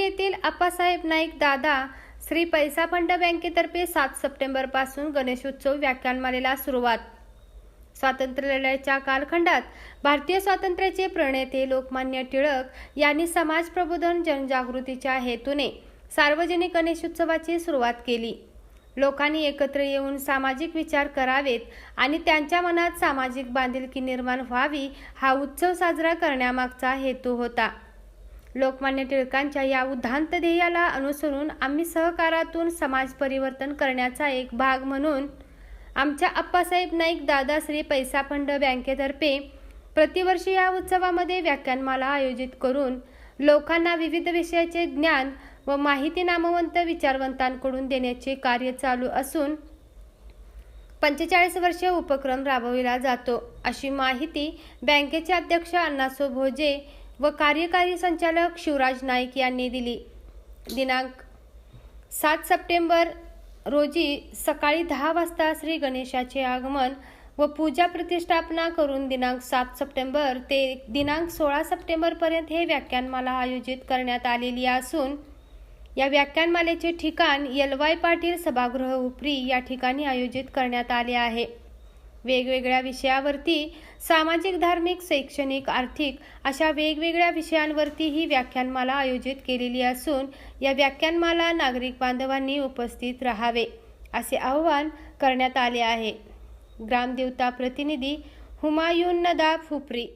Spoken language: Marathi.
येथील आप्पासाहेब नाईक दादा श्री पैसा फंड बँकेतर्फे सात सप्टेंबरपासून गणेशोत्सव व्याख्यानमालेला सुरुवात. स्वातंत्र्य लढ्याच्या कालखंडात भारतीय स्वातंत्र्याचे प्रणेते लोकमान्य टिळक यांनी समाज प्रबोधन जनजागृतीच्या हेतूने सार्वजनिक गणेशोत्सवाची सुरुवात केली. लोकांनी एकत्र येऊन सामाजिक विचार करावेत आणि त्यांच्या मनात सामाजिक बांधिलकी निर्माण व्हावी हा उत्सव साजरा करण्यामागचा हेतू होता. लोकमान्य टिळकांच्या या उद्धांत ध्येयाला अनुसरून आम्ही सहकारातून समाज परिवर्तन करण्याचा एक भाग म्हणून आमच्या अप्पासाहेब नाईक दादाश्री पैसा फंड बँकेतर्फे प्रतिवर्षी या उत्सवामध्ये व्याख्यानमाला आयोजित करून लोकांना विविध विषयाचे ज्ञान व माहिती नामवंत विचारवंतांकडून देण्याचे कार्य चालू असून पंचेचाळीस वर्षे उपक्रम राबविला जातो. अशी माहिती बँकेचे अध्यक्ष अण्णासो भोजे व कार्यकारी संचालक शिवराज नाईक यांनी दिली. दिनांक सात सप्टेंबर रोजी सकाळी दहा वाजता श्री गणेशाचे आगमन व पूजा प्रतिष्ठापना करून दिनांक सात सप्टेंबर ते दिनांक सोळा सप्टेंबरपर्यंत हे व्याख्यानमाला आयोजित करण्यात आलेली असून या व्याख्यानमालेचे ठिकाण यलवाई पाटील सभागृह उपरी या ठिकाणी आयोजित करण्यात आले आहे. वेगवेगळ्या विषयावरती सामाजिक धार्मिक शैक्षणिक आर्थिक अशा वेगवेगळ्या विषयांवरती ही व्याख्यानमाला आयोजित केलेली असून या व्याख्यानमाला नागरिक बांधवांनी उपस्थित राहावे असे आवाहन करण्यात आले आहे. ग्रामदेवता प्रतिनिधी हुमायून नदाब हुपरी